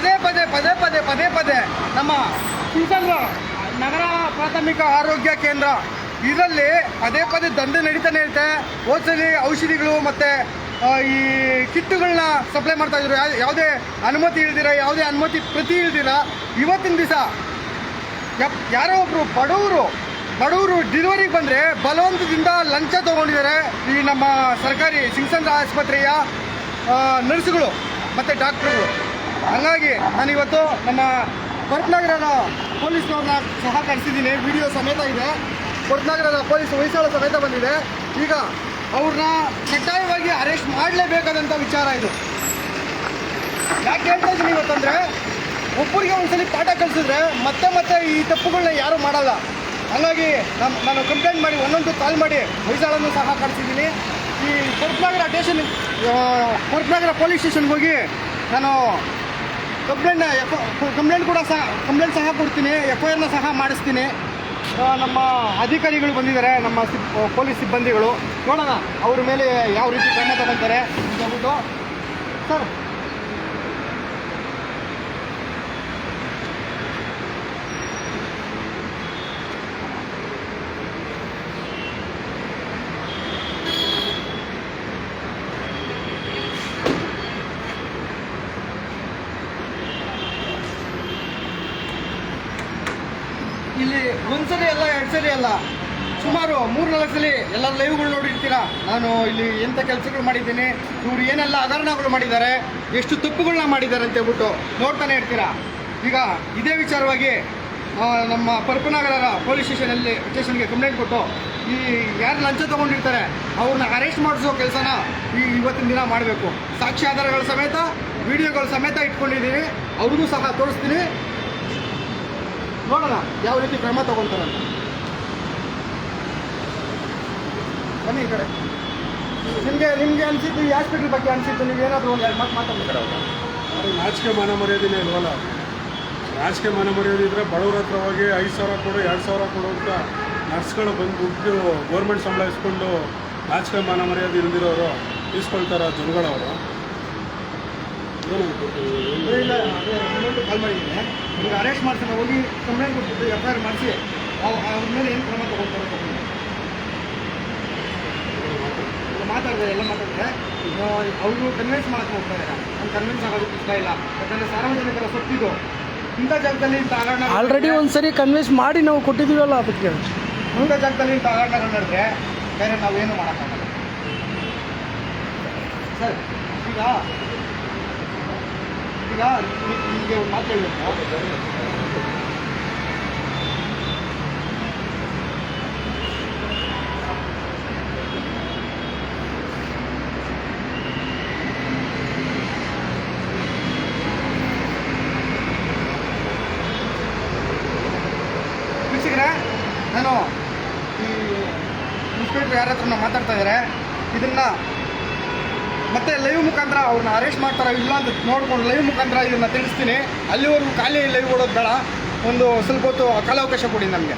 ಪದೇ ಪದೇ ಪದೇ ಪದೇ ಪದೇ ಪದೇ ನಮ್ಮ ಶಿವಚಂದ್ರ ನಗರ ಪ್ರಾಥಮಿಕ ಆರೋಗ್ಯ ಕೇಂದ್ರ. ಇದರಲ್ಲಿ ಪದೇ ಪದೇ ದಂಧೆ ನಡೀತಾನೆ ಇರುತ್ತೆ. ಹೋದ್ಸಲಿ ಔಷಧಿಗಳು ಮತ್ತು ಈ ಕಿಟ್ಟುಗಳನ್ನ ಸಪ್ಲೈ ಮಾಡ್ತಾ ಇದ್ರು. ಯಾವುದೇ ಅನುಮತಿ ಇಲ್ದಿರ, ಯಾವುದೇ ಅನುಮತಿ ಪ್ರತಿ ಇಲ್ದಿರ, ಇವತ್ತಿನ ದಿವಸ ಯಾರೋ ಒಬ್ಬರು ಬಡವರು ಬಡವರು ಡಿಲಿವರಿಗೆ ಬಂದರೆ ಬಲವಂತದಿಂದ ಲಂಚ ತಗೊಂಡಿದ್ದಾರೆ ಈ ನಮ್ಮ ಸರ್ಕಾರಿ ಸಿಂಗ್ಸಂದ್ರ ಆಸ್ಪತ್ರೆಯ ನರ್ಸ್ಗಳು ಮತ್ತು ಡಾಕ್ಟ್ರುಗಳು ಹಂಗಾಗಿ ನಾನಿವತ್ತು ನಮ್ಮ ಕೊರಟನಗರದ ಪೊಲೀಸ್ನವ್ರನ್ನ ಸಹ ಕಳಿಸಿದ್ದೀನಿ. ವಿಡಿಯೋ ಸಮೇತ ಇದೆ. ಕೊರಟನಗರದ ಪೊಲೀಸ್ ಹೊಯ್ಸಳ ಸಮೇತ ಬಂದಿದೆ. ಈಗ ಅವ್ರನ್ನ ಕಡ್ಡಾಯವಾಗಿ ಅರೆಸ್ಟ್ ಮಾಡಲೇಬೇಕಾದಂಥ ವಿಚಾರ ಇದು. ಯಾಕೆ ಹೇಳ್ತಾ ಇದ್ದೀನಿ ಇವತ್ತಂದರೆ ಒಬ್ಬರಿಗೆ ಒಂದ್ಸಲಿ ಪಾಠ ಕಲಿಸಿದ್ರೆ ಮತ್ತೆ ಮತ್ತೆ ಈ ತಪ್ಪುಗಳನ್ನ ಯಾರು ಮಾಡಲ್ಲ. ಹಾಗಾಗಿ ನಮ್ಮ ನಾನು ಕಂಪ್ಲೇಂಟ್ ಮಾಡಿ, ಒಂದೊಂದು ಕಾಲ್ ಮಾಡಿ ಹೊಯ್ಸಾಳನ್ನು ಸಹ ಕಳಿಸಿದ್ದೀನಿ. ಈ ಕೊರಟನಗರ ಸ್ಟೇಷನ್ ಕೊರಟನಗರ ಪೊಲೀಸ್ ಸ್ಟೇಷನ್ಗೆ ಹೋಗಿ ನಾನು ಕಂಪ್ಲೇಂಟ್, ಎಫ್, ಕಂಪ್ಲೇಂಟ್ ಕೂಡ ಸಹ, ಕಂಪ್ಲೇಂಟ್ ಸಹ ಕೊಡ್ತೀನಿ ಎಫ್ ಐ ಆರ್ನ ಸಹ ಮಾಡಿಸ್ತೀನಿ. ನಮ್ಮ ಅಧಿಕಾರಿಗಳು ಬಂದಿದ್ದಾರೆ, ನಮ್ಮ ಪೊಲೀಸ್ ಸಿಬ್ಬಂದಿಗಳು. ನೋಡೋಣ, ಅವ್ರ ಮೇಲೆ ಯಾವ ರೀತಿ ಕ್ರಮ ತಗೊಂತಾರೆ ಅಂತ ಹೇಳ್ಬಿಟ್ಟು. ಸರ್ ಇಲ್ಲಿ ಒಂದ್ಸಲಿ ಅಲ್ಲ, ಎರಡು ಸಲ ಅಲ್ಲ. ಸುಮಾರು ಮೂರು ನಾಲ್ಕು ಸಲ ಎಲ್ಲ ಲೈವ್ಗಳು ನೋಡಿರ್ತೀರಾ? ನಾನು ಇಲ್ಲಿ ಎಂಥ ಕೆಲಸಗಳು ಮಾಡಿದ್ದೀನಿ. ಇವ್ರು ಏನೆಲ್ಲ ಹಗರಣಗಳು ಮಾಡಿದ್ದಾರೆ, ಎಷ್ಟು ತಪ್ಪುಗಳನ್ನ ಮಾಡಿದ್ದಾರೆ ಅಂತ ಹೇಳ್ಬಿಟ್ಟು ನೋಡ್ತಾನೆ ಇರ್ತೀರಾ? ಈಗ ಇದೇ ವಿಚಾರವಾಗಿ ನಮ್ಮ ಪರ್ಪನಗರ ಪೊಲೀಸ್ ಸ್ಟೇಷನಲ್ಲಿ ಸ್ಟೇಷನ್ಗೆ ಕಂಪ್ಲೇಂಟ್ ಕೊಟ್ಟು, ಈ ಯಾರು ಲಂಚ ತೊಗೊಂಡಿರ್ತಾರೆ ಅವ್ರನ್ನ ಅರೆಸ್ಟ್ ಮಾಡಿಸೋ ಕೆಲಸನ ಈ ಇವತ್ತಿನ ದಿನ ಮಾಡಬೇಕು. ಸಾಕ್ಷಿ ಆಧಾರಗಳ ಸಮೇತ ವಿಡಿಯೋಗಳ ಸಮೇತ ಇಟ್ಕೊಂಡಿದ್ದೀನಿ. ಅವ್ರಿಗೂ ಸಹ ತೋರಿಸ್ತೀನಿ. ನೋಡೋಣ, ಯಾವ ರೀತಿ ಕ್ರಮ ತಗೊಂತಾರೆ ಅಂತ. ಬನ್ನಿ ಕಡೆ. ನಿಮಗೆ ನಿಮಗೆ ಅನಿಸಿದ್ದು ಈ ಹಾಸ್ಪಿಟ್ಲ್ ಬಗ್ಗೆ ಅನಿಸಿದ್ದು, ನೀವು ಏನಾದರೂ ಒಂದು ಎರಡು ಮಾತು ಮಾತಾಡ್ತಾರೆ ರಾಜಕೀಯ ಮನ ಇಲ್ವಲ್ಲ? ರಾಜಕೀಯ ಮನೆ ಮರ್ಯಾದೆ ಇದ್ರೆ ಬಡವ್ರ ಹತ್ರ ಹೋಗಿ ಐದು ಸಾವಿರ ಕೊಡು, ಎರಡು ಸಾವಿರ ಕೊಡು ಅಂತ ನರ್ಸ್ಗಳು ಬಂದು ದುಡ್ಡು ಗೌರ್ಮೆಂಟ್ ಸಂಬಳ ಇಸ್ಕೊಂಡು ರಾಜಕೀಯ ಮಾನ ಮರ್ಯಾದೆ ಇಲ್ದಿರೋರು ಇಸ್ಕೊಳ್ತಾರೆ ಜನಗಳವರು. ಇಲ್ಲ ಅದೇ ಇನ್ನೊಂದು ಕಾಲ್ ಮಾಡಿದ್ದೀನಿ. ಅರೆಸ್ಟ್ ಹೋಗಿ ಕಂಪ್ಲೇಂಟ್ ಕೊಟ್ಬಿಟ್ಟು ಎಫ್ ಐ ಆರ್ ಮಾಡಿಸಿ ಅವ್ರ ಮೇಲೆ ಏನು ಕ್ರಮ ತಗೊಳ್ತಾರೆ ಮಾತಾಡಿದೆ ಎಲ್ಲ ಮಾತಾಡಿದೆ. ಅವರು ಕನ್ವಿನ್ಸ್ ಮಾಡಕ್ಕೆ ಹೋಗ್ತಾ ಇದ್ದಾರೆ ನಾನು ಕನ್ವಿನ್ಸ್ ಆಗೋದಕ್ಕೆ ಇಷ್ಟ ಇಲ್ಲ. ಯಾಕಂದರೆ ಸಾರ್ವಜನಿಕರ ಸೊತ್ತಿದು ಇಂಥ ಜಾಗದಲ್ಲಿ ಇಂಥ ಆಲ್ರೆಡಿ ಒಂದ್ಸರಿ ಕನ್ವಿನ್ಸ್ ಮಾಡಿ ನಾವು ಕೊಟ್ಟಿದ್ದೀವಲ್ಲ ಅದಕ್ಕೆ. ಇಂಥ ಜಾಗದಲ್ಲಿ ಇಂಥ ನಡೆದ್ರೆ ಬೇರೆ ನಾವೇನು ಮಾಡೋಕ್ಕಾಗಲ್ಲ. ಸರ್ ಈಗ ಈಗ ನಿಮಗೆ ಒಂದು ಮಾತು ಹೇಳಬೇಕು. ನಾನು ಈ ಇನ್ಸ್ಪೆಕ್ಟರ್ ಯಾರ ಹತ್ರ ಮಾತಾಡ್ತಾ ಇದ್ದಾರೆ ಇದನ್ನ ಮತ್ತೆ ಲೈವ್ ಮುಖಾಂತರ ಅವ್ರನ್ನ ಅರೆಸ್ಟ್ ಮಾಡ್ತಾರ ಇಲ್ಲ ಅಂತ ನೋಡ್ಕೊಂಡು ಲೈವ್ ಮುಖಾಂತರ ಇದನ್ನ ತಿಳಿಸ್ತೀನಿ. ಅಲ್ಲಿವರೆಗೂ ಖಾಲಿ ಲೈವ್ ಕೊಡೋದು ಬೇಡ. ಒಂದು ಸ್ವಲ್ಪ ಹೊತ್ತು ಕಾಲಾವಕಾಶ ಕೊಡಿ ನಮಗೆ.